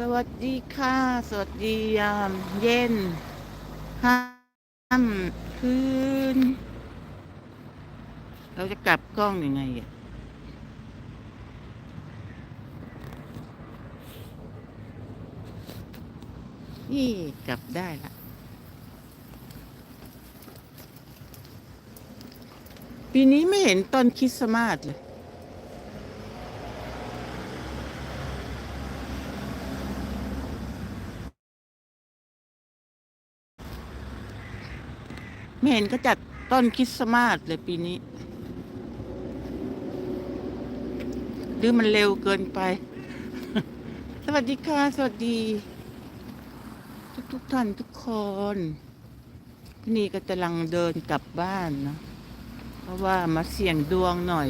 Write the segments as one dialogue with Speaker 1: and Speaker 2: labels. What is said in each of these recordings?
Speaker 1: สวัสดีค่ะ สวัสดียามเย็นห้ามคืน เราจะกลับกล้องยังไงอะนี่กลับได้ละปีนี้ไม่เห็นต้นคริสต์มาสเลย ไม่เห็นก็จัดต้นคริสต์มาสเลยปีนี้ หรือมันเร็วเกินไป สวัสดีค่ะ สวัสดี ทุกทุกท่านทุกคนที่นี่ก็กำลังเดินกลับบ้านนะเพราะว่ามาเสี่ยงดวงหน่อย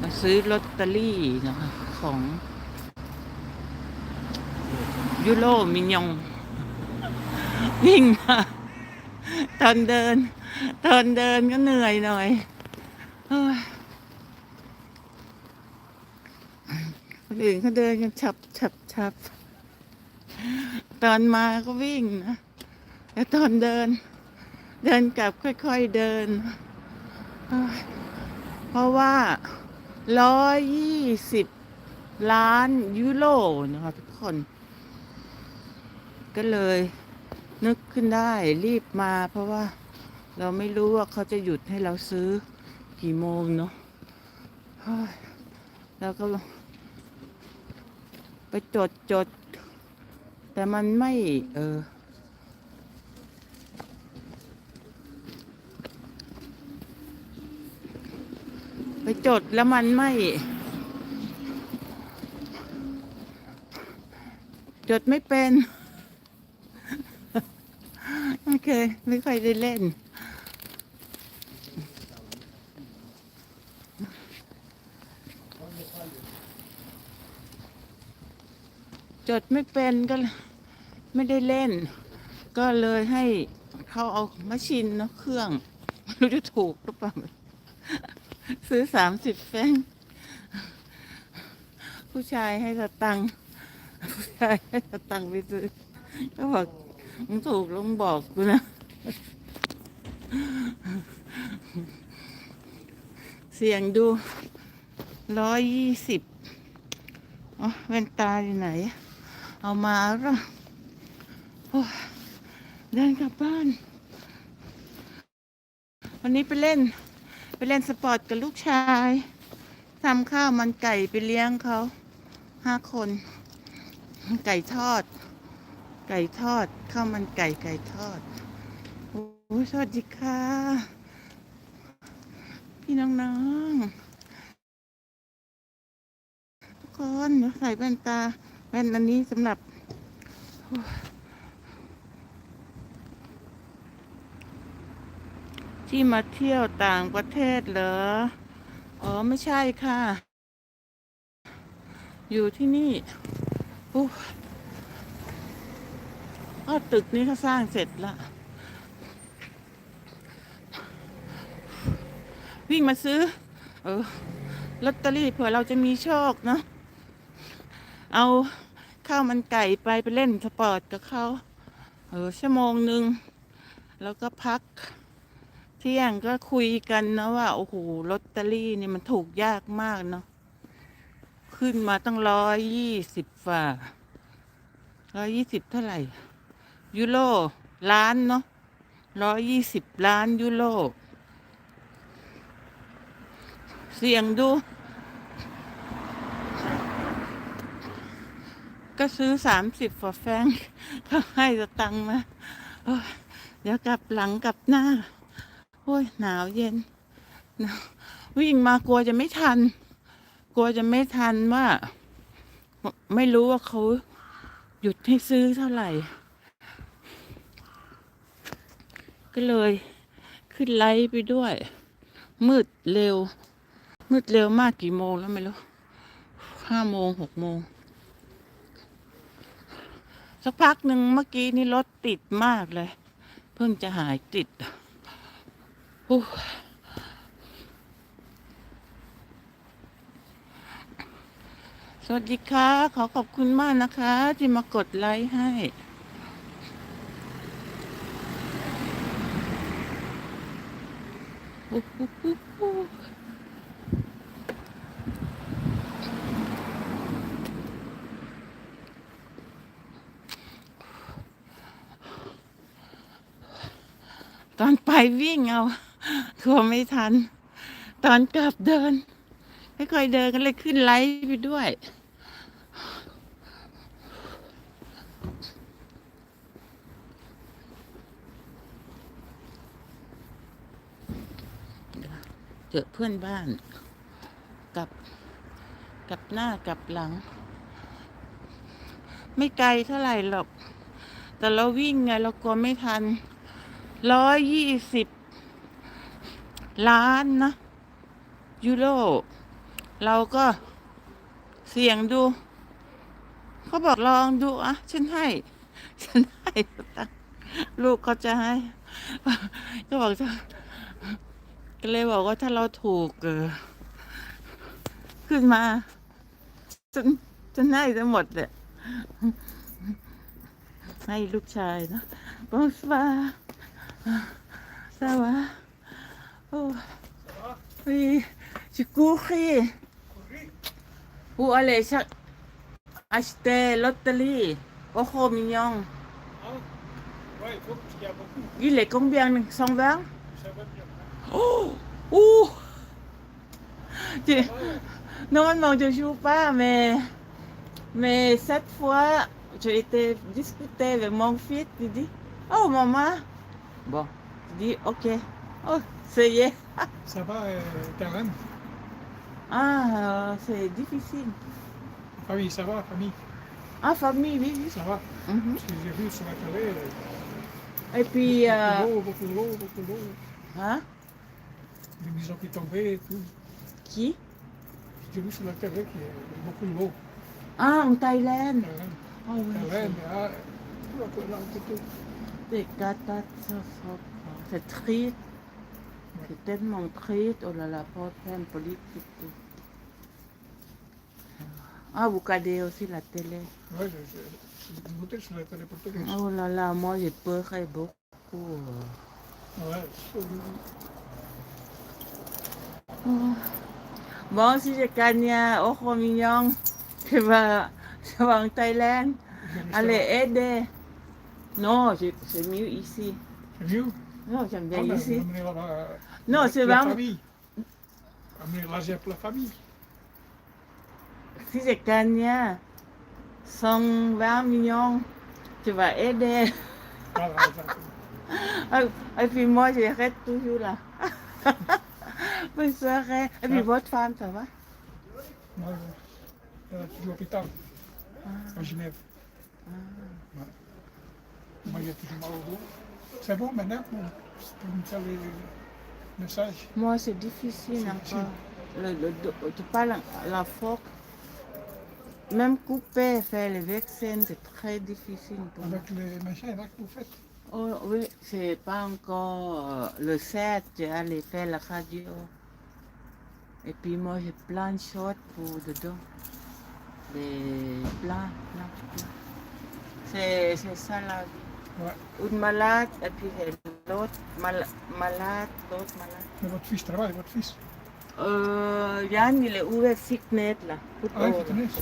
Speaker 1: มาซื้อลอตเตอรี่นะคะของยูโรมินยองวิ่งมา ตอนเดิน ตอนเดินก็เหนื่อยหน่อยคนอื่นเขาเดินกันฉับฉับฉับตอนมาก็วิ่งนะแต่ตอนเดิน เดินกลับค่อยๆเดิน เพราะว่าร้อยยี่สิบล้านยูโรนะคะทุกคน ก็เลย นึกขึ้นได้รีบมา เพราะว่าเราไม่รู้ว่าเขาจะหยุดให้เราซื้อกี่โมงเนาะแล้วก็ ไปจดจด แต่มันไม่ เออ ไปจดแล้วมันไม่ จดไม่เป็น เคไม่ค่อยได้เล่น จดไม่เป็นก็ไม่ได้เล่น ก็เลยให้เขาเอามาชินเนาะเครื่องไม่รู้จะถูกหรือเปล่า ซื้อสามสิบแฟงผู้ชายให้สตังค์ผู้ชายให้สตังค์ไปซื้อก็บอก มึงถูกลงบอกกูนะ เสียงดูร้อยยี่สิบอ๋อแว่นตาอยู่ไหน เอามาแล้วโอ้เดินกลับบ้าน วันนี้ไปเล่น ไปเล่นสปอร์ตกับลูกชายทำข้าวมันไก่ไปเลี้ยงเขาห้าคน ไก่ทอด ไก่ทอดข้าวมันไก่ไก่ทอดโอ้ยสวัสดีค่ะ พี่น้องๆทุกคนเดี๋ยวใส่แว่นตาแว่นอันนี้สำหรับที่มาเที่ยวต่างประเทศเหรอ อ๋อ ไม่ใช่ค่ะ อยู่ที่นี่โอ้ อ้อตึกนี้เขาสร้างเสร็จแล้ววิ่งมาซื้อ เออลอตเตอรี่เผื่อเราจะมีโชคเนาะเอาข้าวมันไก่ไปไปเล่นสปอร์ตกับเขาเออชั่วโมงหนึ่งแล้วก็พัก เที่ยงก็คุยกันนะว่า โอ้โหลอตเตอรี่นี่มันถูกยากมากเนาะขึ้นมาตั้งร้อยยี่สิบฝ่าร้อยยี่สิบเท่าไหร่ ยูโรล้านเนาะร้อยยี่สิบล้านยูโรเสี่ยงดู ก็ซื้อสามสิบฝาแฟงเขาให้สตังมาเดี๋ยวกลับหลังกลับหน้า โอ้ย หนาวเย็น วิ่งมากลัวจะไม่ทัน กลัวจะไม่ทันว่า ไม่รู้ว่าเขาหยุดให้ซื้อเท่าไหร่ ก็เลย ขึ้นไลฟ์ไปด้วย มืดเร็ว มืดเร็วมากกี่โมงแล้วไม่รู้ห้าโมงหกโมง สักพักหนึ่งเมื่อกี้นี่รถติดมากเลย เพิ่งจะหายติดอู้สวัสดีค่ะ ขอขอบคุณมากนะคะ ที่มากดไลค์ให้ อู้หูหูหู ตอนไปวิ่งเอาทัวร์ไม่ทัน ตอนกลับเดิน ไม่ค่อยเดินกันเลยขึ้นไลฟ์ไปด้วย เจอเพื่อนบ้านกับกับหน้ากับหลัง ไม่ไกลเท่าไหร่หรอก แต่เราวิ่งไงเรากลัวไม่ทันร้อยยี่สิบล้านนะ ยูโรเราก็เสี่ยงดูเขาบอกลองดูอะฉันให้ ฉันให้ลูกเขาจะให้ก็บอกจะ ก็เลยบอกว่าถ้าเราถูกเออขึ้นมาฉันฉันให้ทั้งหมดเลยให้ลูกชายนะบอนสวาสวัสดีโอ้ oui je courais pour aller cha- acheter loterie au mignon
Speaker 2: Ah, ouais, il faut parce qu'il y a beaucoup.
Speaker 1: il est combien 120
Speaker 2: Ça va bien.
Speaker 1: Oh Ouh Normalement, je joue pas, mais, mais cette fois, j'ai été discuter avec mon fils. Il dit Oh, maman Bon, je dis Ok. Oh, ça y est.
Speaker 2: Ça va, euh, Karen?
Speaker 1: Ah, euh, c'est difficile.
Speaker 2: Famille, ça va, famille?
Speaker 1: Ah, famille, oui, oui.
Speaker 2: Ça va. Parce que j'ai vu sur la télé, euh,
Speaker 1: Et puis,
Speaker 2: beaucoup
Speaker 1: euh,
Speaker 2: d'eau, beaucoup d'eau, beaucoup d'eau.
Speaker 1: hein?
Speaker 2: Des maisons qui tombaient et tout.
Speaker 1: Qui?
Speaker 2: J'ai vu sur la télé qu'il y a beaucoup d'eau.
Speaker 1: Ah, en Thaïlande. Oh, oui.
Speaker 2: Ah, tout.
Speaker 1: C'est triste. C'est tellement triste. Oh là là, problème politique. Ah, vous regardez aussi la télé.
Speaker 2: Ouais, je- je- sur la télé portugaise.
Speaker 1: Oh là là, moi j'ai pleuré beaucoup.
Speaker 2: Ouais, ม
Speaker 1: องสิจการเนี่ยโอ้โห
Speaker 2: มิย
Speaker 1: อ
Speaker 2: ง
Speaker 1: คือว่าสว่างไทยแลนด์
Speaker 2: อะไร
Speaker 1: เอเด Non, c'est mieux ici.
Speaker 2: Mieux
Speaker 1: Non, j'aime bien ici. Non, c'est vraiment.
Speaker 2: La famille. Amener l'argent pour la famille.
Speaker 1: Si je gagne 120 millions, tu vas aider.
Speaker 2: Voilà,
Speaker 1: et puis moi, je reste toujours là. Serez. Et puis
Speaker 2: Ah.
Speaker 1: votre femme, ça va?
Speaker 2: Moi, je- elle est toujours à l'hôpital, à Genève. Ouais. Moi, j'ai toujours mal au dos. C'est bon maintenant pour, pour me faire les messages.
Speaker 1: Moi, c'est difficile encore. Le, le, dos- tu parles la force. Même couper, faire les vaccins, c'est très difficile pour moi.
Speaker 2: Avec les machins là que vous faites.
Speaker 1: Oh, oui, c'est pas encore euh, le 7, j'ai allé faire la radio. Et puis moi, j'ai plein de choses pour dedans. Des plein, plein, plein. C'est c'est ça la vie.
Speaker 2: Ouais.
Speaker 1: Une malade, et puis l'autre mal- malade, l'autre malade.
Speaker 2: Mais votre fils travaille, votre fils?
Speaker 1: Euh, Yann, il est ouvert fitness là.
Speaker 2: Ah, il
Speaker 1: au-
Speaker 2: fait tennis.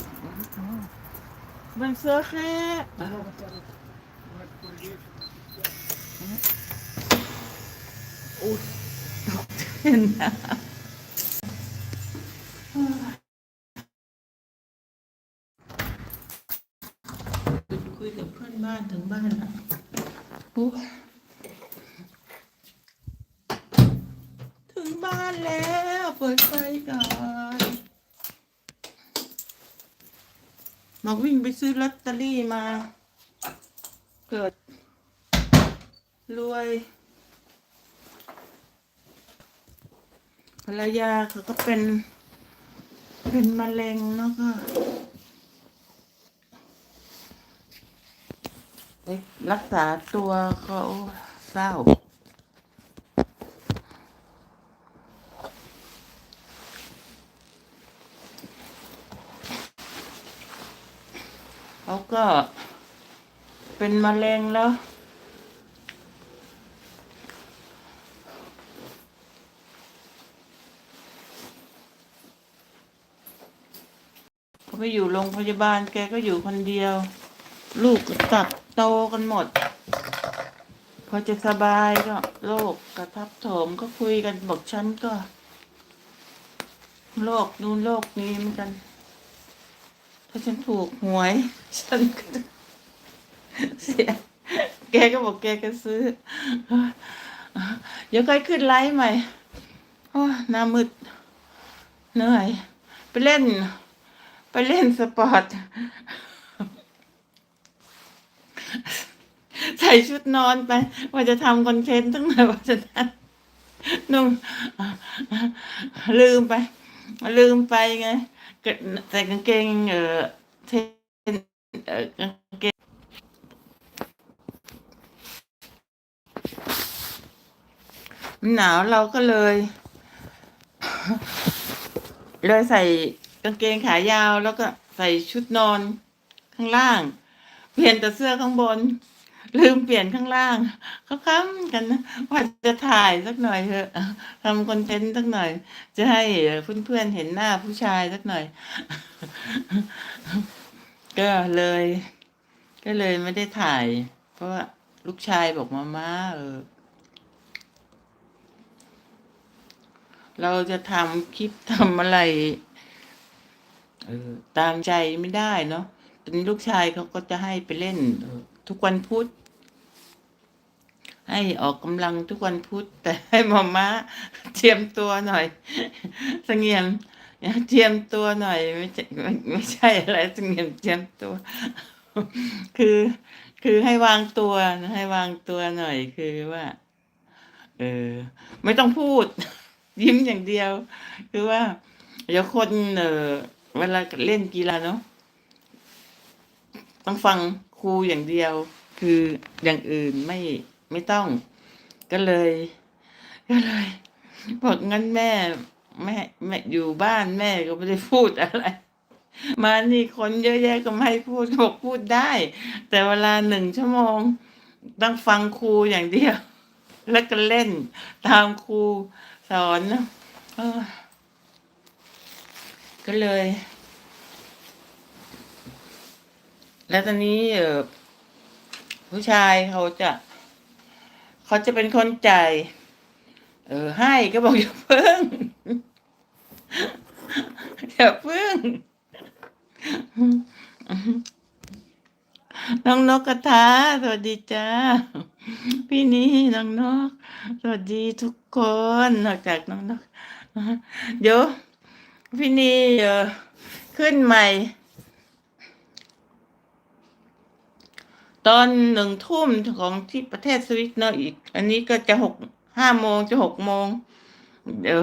Speaker 1: Bonne soirée. Oh, docteur. คุยกับเพื่อนบ้านถึงบ้านแล้วโอ้ถึงบ้านแล้วเปิดไฟก่อนมาวิ่งไปซื้อลอตเตอรี่มา เกิด รวยภรรยาเขาก็เป็น เป็นมะเร็งแล้วก็รักษาตัวเขาเศร้าเขาก็เป็นมะเร็งแล้ว ไปอยู่โรงพยาบาลแกก็อยู่คนเดียว ลูกก็ตับโตกันหมด พอจะสบายก็โรคกระทับโถมก็คุยกันบอกฉันก็โรคนู่นโรคนี้เหมือนกัน ถ้าฉันถูกหวย ฉันก็เสียแกก็บอกแกก็ซื้อ เดี๋ยวค่อยขึ้นไลฟ์ใหม่ โอ้หน้ามืดเหนื่อย ไปเล่น เล่นสปอร์ต ใส่ชุดนอนไป ว่าจะทำคอนเทนต์ตั้งหน่ว่าจะนั้นนุ่งลืมไป ลืมไปไงใส่กางเกงเออเทนเออกางเกงหนาวเราก็เลย เลยใส่างเกงขายาว แล้วก็ใส่ชุดนอนข้างล่าง เปลี่ยนแต่เสื้อข้างบน ลืมเปลี่ยนข้างล่างเขาค้ำกันนะว่าจะถ่ายสักหน่อยเถอะทำคอนเทนต์สักหน่อย จะให้เพื่อนๆเห็นหน้าผู้ชายสักหน่อย ก็เลย ก็เลยไม่ได้ถ่าย เพราะว่าลูกชายบอกมาม่าเออเราจะทำคลิปทำอะไร เออตามใจไม่ได้เนาะตอนนี้ลูกชายเขาก็จะให้ไปเล่นออทุกวันพุธให้ออกกำลังทุกวันพุธแต่ให้มาม่าเตรียมตัวหน่อยสงี่ยมเตรียมตัวหน่อยไม่ใช่ไม่ไม่ใช่อะไรสงียมเตรียมตัว คือ คือให้วางตัวให้วางตัวหน่อยคือว่า เออ ไม่ต้องพูด ยิ้มอย่างเดียว คือว่าเดี๋ยวคนเออ เวลาเล่นกีฬาเนาะต้องฟังครูอย่างเดียว คืออย่างอื่นไม่ไม่ต้อง ก็เลย ก็เลยบอกงั้นแม่แม่แม่อยู่บ้านแม่ก็ไม่ได้พูดอะไร มานี่คนเยอะแยะก็ไม่ให้พูดบอกพูดได้ แต่เวลาหนึ่งชั่วโมงต้องฟังครูอย่างเดียว แล้วก็เล่นตามครูสอนนะเออ ก็เลย แล้วตอนนี้เออผู้ชายเขาจะเขาจะเป็นคนจ่ายเออ ให้ก็บอกอย่าเพิ่งอย่าเพิ่งน้องนกกระทาสวัสดีจ้า พี่นี่น้องนก สวัสดีทุกคน นอกจากน้องนก เดี๋ยว พี่นีเออขึ้นใหม่ ตอนหนึ่งทุ่มของที่ประเทศสวิตเนอะอีก อันนี้ก็จะหกห้าโมงจะหกโมงเดี๋ยว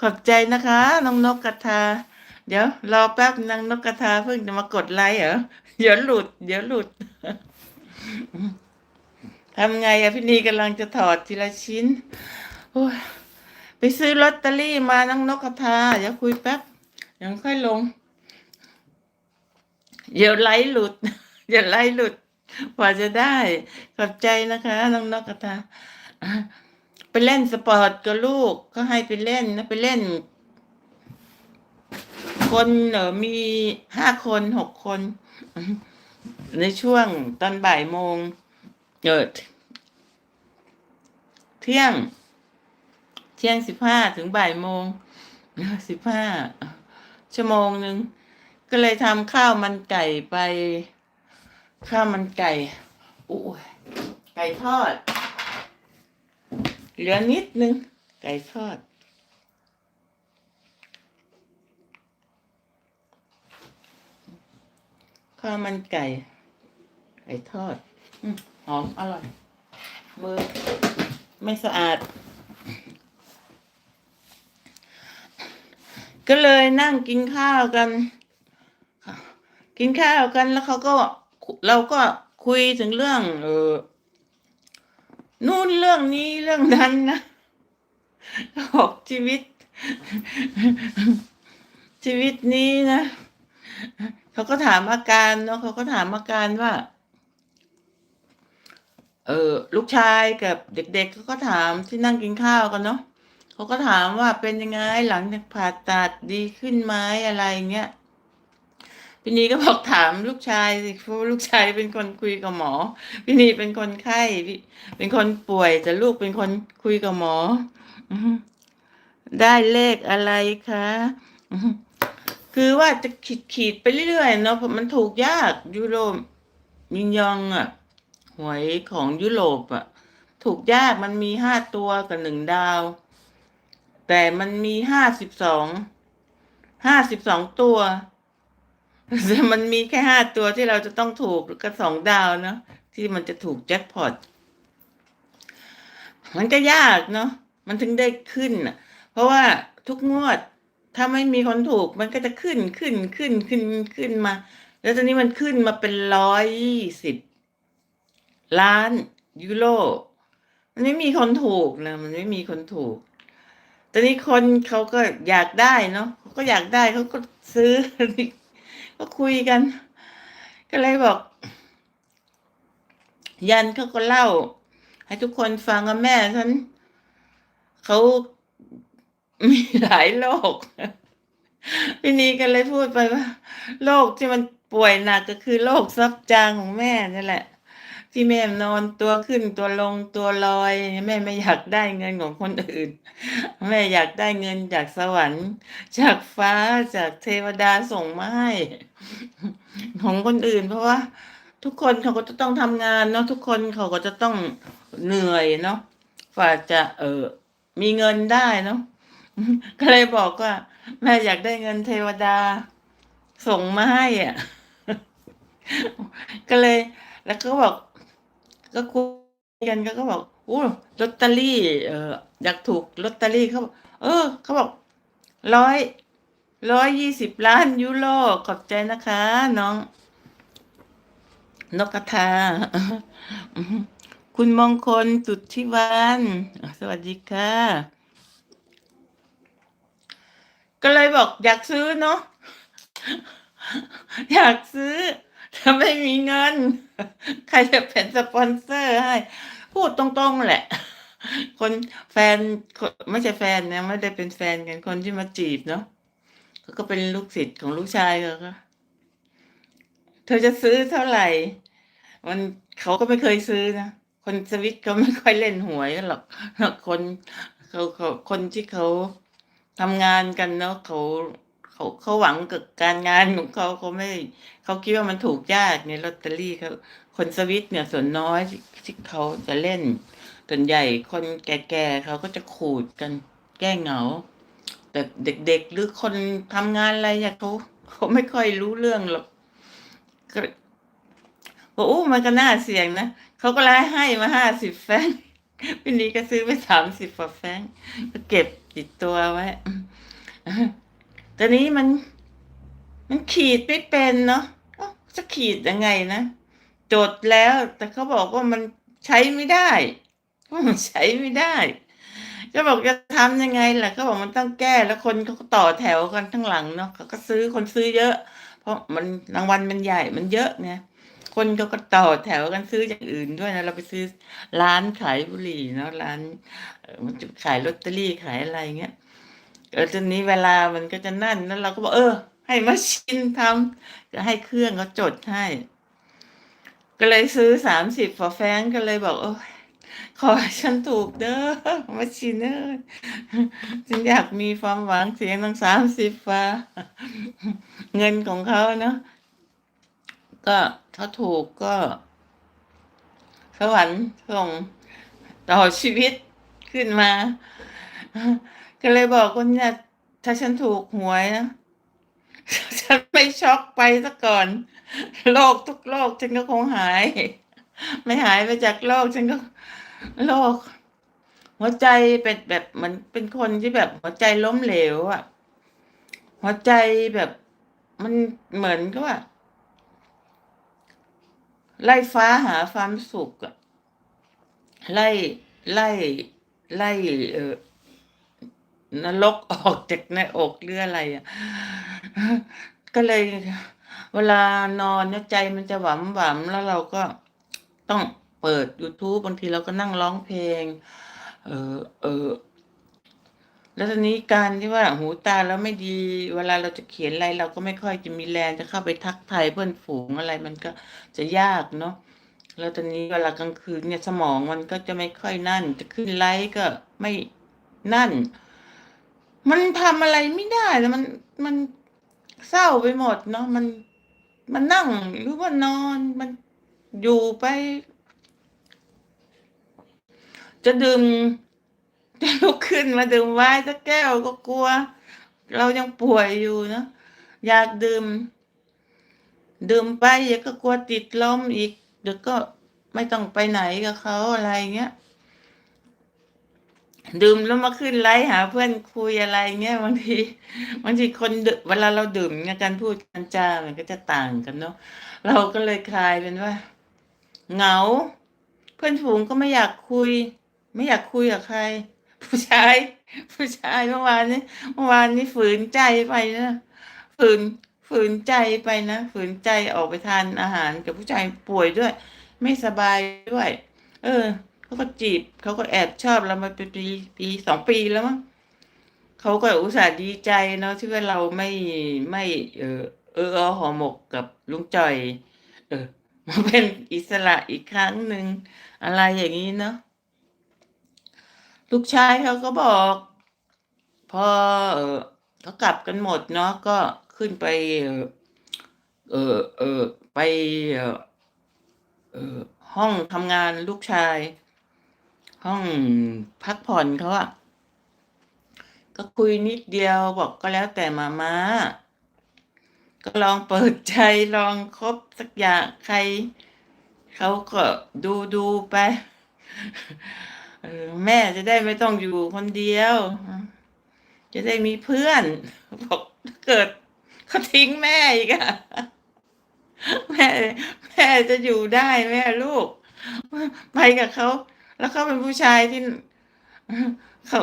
Speaker 1: ขอบใจนะคะน้องนกกระทา เดี๋ยวรอแป๊บนางนกกระทาเพิ่งจะมากดไลค์เหรอเดี๋ยวหลุด เดี๋ยวหลุดทำไงอะพี่นีกำลังจะถอดทีละชิ้นโอ้ย ซื้อลอตเตอรี่มาน้องนกกระทาเดี๋ยวคุยแป๊บยังค่อยลงเดี๋ยวไลหลุดเดี๋ยวไลหลุดกว่าจะได้ ขอบใจนะคะน้องนกกระทาไปเล่นสปอร์ตกับลูกก็ให้ไปเล่นนะไปเล่น คนเออมีห้าคนหกคน ในช่วงตอนบ่ายโมงเกิดเที่ยง ที่ยงสิบห้าถึงบ่ายโมงสิบห้าชั่วโมงหนึ่งก็เลยทำข้าวมันไก่ไป ข้าวมันไก่อู้ยไก่ทอด เหลือนิดนึง ไก่ทอด ข้าวมันไก่ ไก่ทอดอหอมอร่อยมือไม่สะอาด ก็เลยนั่งกินข้าวกันกินข้าวกันแล้วเขาก็เราก็คุยถึงเรื่อง เออนู่นเรื่องนี้เรื่องนั้นนะบอกชีวิต ชีวิตนี้นะเขาก็ถามอาการเนาะเขาก็ถามอาการว่า เออลูกชายกับเด็กๆเขาก็ถามที่นั่งกินข้าวกันเนาะ เขาก็ถามว่าเป็นยังไงหลังจากผ่าตัดดีขึ้นไหมอะไรเงี้ยพี่นีก็บอกถามลูกชายสิเพราะลูกชายเป็นคนคุยกับหมอพี่นีเป็นคนไข้พี่เป็นคนป่วยแต่ลูกเป็นคนคุยกับหมอได้เลขอะไรคะคือว่าจะขีดขีดไปเรื่อยๆเนาะเพราะมันถูกยากยุโรปมินยองอะหวยของยุโรปอะถูกยากมันมีห้าตัวกับหนึ่งดาว แต่มันมีห้าสิบสอง ห้าสิบสองตัวแต่มันมีแค่ห้าตัวที่เราจะต้องถูกก็สองดาวเนาะที่มันจะถูกแจ็คพอตมันก็ยากเนาะมันถึงได้ขึ้นเพราะว่าทุกงวดถ้าไม่มีคนถูกมันก็จะขึ้นขึ้นขึ้นขึ้นขึ้นมา แล้วตอนนี้มันขึ้นมาเป็นร้อยยี่สิบล้านยูโรมันไม่มีคนถูกนะมันไม่มีคนถูก ตอนนี้คนเขาก็อยากได้เนาะเขาก็อยากได้เขาก็ซื้อ ก็คุยกัน ก็เลยบอก ยันเขาก็เล่า ให้ทุกคนฟังว่าแม่ฉันเขามีหลายโรคพี่นีก็เลยพูดไปว่าโรคที่มันป่วยหนักก็คือโรคซับจางของแม่นั่นแหละ ที่แม่นอนตัวขึ้นตัวลงตัวลอย แม่ไม่อยากได้เงินของคนอื่น แม่อยากได้เงินจากสวรรค์ จากฟ้าจากเทวดาส่งมาให้ของคนอื่น เพราะว่า ทุกคนเขาก็จะต้องทำงานเนาะทุกคนเขาก็จะต้องเหนื่อยเนาะฝ่าจะเออมีเงินได้เนาะก็เลยบอกว่า แม่อยากได้เงินเทวดา ส่งมาให้อะ ก็เลย แล้วก็บอก ก็คุยกันก็ก็บอกโอ้ลอตเตอรี่ เอออยากถูกลอตเตอรี่เขาบอกเออเขาบอกร้อยร้อยยี่สิบล้านยูโรขอบใจนะคะ น้อง นกกระทา คุณมงคลสุดที่วันสวัสดีค่ะ ก็เลยบอกอยากซื้อเนาะอยากซื้อ ถ้าไม่มีเงิน ใครจะเป็นสปอนเซอร์ให้ พูดตรงๆแหละ คนแฟนคนไม่ใช่แฟนนะไม่ได้เป็นแฟนกันคนที่มาจีบเนาะเขาก็เป็นลูกศิษย์ของลูกชายเขาก็เธอจะซื้อเท่าไหร่ มันเขาก็ไม่เคยซื้อนะคนสวิตเขาไม่ค่อยเล่นหวยกันหรอกคนเขาเขาคนที่เขาทำงานกันเนาะเขา เขาเขาหวังกับการงานของเขาเขาไม่เขาคิดว่ามันถูกยากในลอตเตอรี่เขาคนสวิตเนี่ยส่วนน้อยที่เขาจะเล่นส่วนใหญ่คนแก่ๆเขาก็จะขูดกันแก้เหงา แต่เด็กๆหรือคนทำงานอะไรเนี่ยเขาเขาไม่ค่อยรู้เรื่องหรอกก็บอกอู้มันก็น่าเสี่ยงนะเขาก็เลยให้มาห้าสิบแฟงค์พี่นี้ก็ซื้อไปสามสิบกว่าแฟงก็เก็บติดตัวไว้ ตอนนี้มัน มันขีดไม่เป็นเนาะจะขีดยังไงนะจดแล้ว แต่เขาบอกว่ามันใช้ไม่ได้ว่ามันใช้ไม่ได้ก็บอกจะทำยังไงล่ะเขาบอกมันต้องแก้แล้วคนเขาก็ต่อแถวกันทั้งหลังเนาะเขาก็ซื้อคนซื้อเยอะ เพราะมันรางวัลมันใหญ่มันเยอะไงคนเขาก็ต่อแถวกันซื้ออย่างอื่นด้วยนะเราไปซื้อร้านขายบุหรี่เนาะร้านมันจะขายลอตเตอรี่ขายอะไรเงี้ย เออตอนนี้เวลามันก็จะนั่นแล้วเราก็บอกเออ ให้มาชินทำก็ให้เครื่องเขาจดให้ ก็เลยซื้อสามสิบฝาแฟงก็เลยบอกโอ้ขอฉันถูกเด้อมาชินเนอร์ฉันอยากมีความหวังเสียงตั้งสามสิบฟ้าเงินของเขาเนาะก็ถ้าถูกก็ สวรรค์ส่งต่อชีวิตขึ้นมา ก็เลยบอกคนเนี่ยถ้าฉันถูกหวยนะฉันไม่ช็อกไปซะก่อนโรคทุกโรคฉันก็คงหาย ไม่หายไปจากโรคฉันก็โรคหัวใจเป็นแบบเหมือนเป็นคนที่แบบหัวใจล้มเหลวอะหัวใจแบบมันเหมือนกับว่าไล่ฟ้าหาความสุขอะไล่ไล่ไล่เออ นรกออกจากในอกหรืออะไรอะก็เลย เวลานอนเนี่ยใจมันจะหวำหวำแล้วเราก็ต้องเปิด YouTube บางทีเราก็นั่งร้องเพลง เออเออแล้วทีนี้การที่ว่าหูตาแล้วไม่ดี เวลาเราจะเขียนอะไร เราก็ไม่ค่อยจะมีแรงจะเข้าไปทักทายเพื่อนฝูงอะไรมันก็จะยากเนาะแล้วตอนนี้เวลากลางคืนเนี่ยสมองมันก็จะไม่ค่อยนั่น จะขึ้นไลฟ์ก็ไม่นั่น มันทำอะไรไม่ได้แล้วมันมันเศร้าไปหมดเนาะมันมันนั่งหรือว่านอนมันอยู่ไป จะดื่มจะลุกขึ้นมาดื่มไวน์สักแก้วก็กลัว เรายังป่วยอยู่เนอะอยากดื่ม ดื่มไปเดี๋ยวก็กลัวติดลมอีกเดี๋ยวก็ไม่ต้องไปไหนกับเขาอะไรเงี้ย ดื่มแล้วมาขึ้นไลฟ์หา เพื่อนคุยอะไรเงี้ยบางทีบางทีคนเวลาเราดื่มเนี่ยการพูดการจามันก็จะต่างกันเนาะเราก็เลยคลายเป็นว่าเหงา เพื่อนฝูงก็ไม่อยากคุย ไม่อยากคุยกับใคร ผู้ชาย ผู้ชายเมื่อวานนี้เมื่อวานนี้ฝืนใจไปนะฝืนฝืนใจไปนะฝืนใจออกไปทานอาหารกับผู้ชายป่วยด้วย ไม่สบายด้วย เออ เขาก็จีบเขาก็แอบชอบเรามาเป็นปีปีสองปีแล้วมั้งเขาก็อุตส่าห์ดีใจเนาะที่ว่าเราไม่ไม่เออเออห่อหมกกับลุงจ่อย เออมาเป็นอิสระอีกครั้งหนึ่งอะไรอย่างนี้เนาะลูกชายเขาก็บอก พอเออเขากลับกันหมดเนาะก็ขึ้นไป เออเออเออไปเออห้องทำงานลูกชาย ห้องพักผ่อนเขาอะก็คุยนิดเดียวบอกก็แล้วแต่มาม่าก็ลองเปิดใจลองคบสักอย่างใคร เขาก็ดูดูไปแม่จะได้ไม่ต้องอยู่คนเดียว จะได้มีเพื่อน บอกถ้าเกิดเขาทิ้งแม่อีกอะแม่แม่จะอยู่ได้แม่ลูก ไปกับเขา แล้วเขาเป็นผู้ชายที่เขา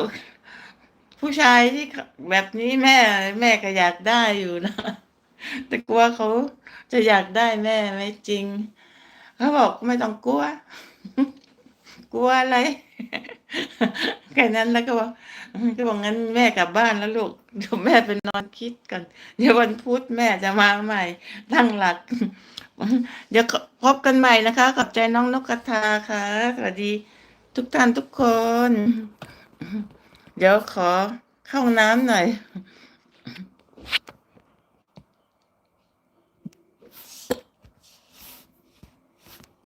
Speaker 1: ผู้ชายที่แบบนี้แม่ แม่ก็อยากได้อยู่นะ แต่กลัวเขาจะอยากได้แม่ไหมจริง เขาบอกไม่ต้องกลัว กลัวอะไรแค่นั้นแล้วก็บอกก็บอกงั้นแม่กลับบ้านแล้วลูกเดี๋ยวแม่ไปนอนคิดก่อนเดี๋ยววันพุธแม่จะมาใหม่ตั้งหลัก เดี๋ยวพบกันใหม่นะคะขอบใจน้องนกกระทาค่ะสวัสดี ทุกท่านทุกคน เดี๋ยวขอเข้าห้องน้ำหน่อย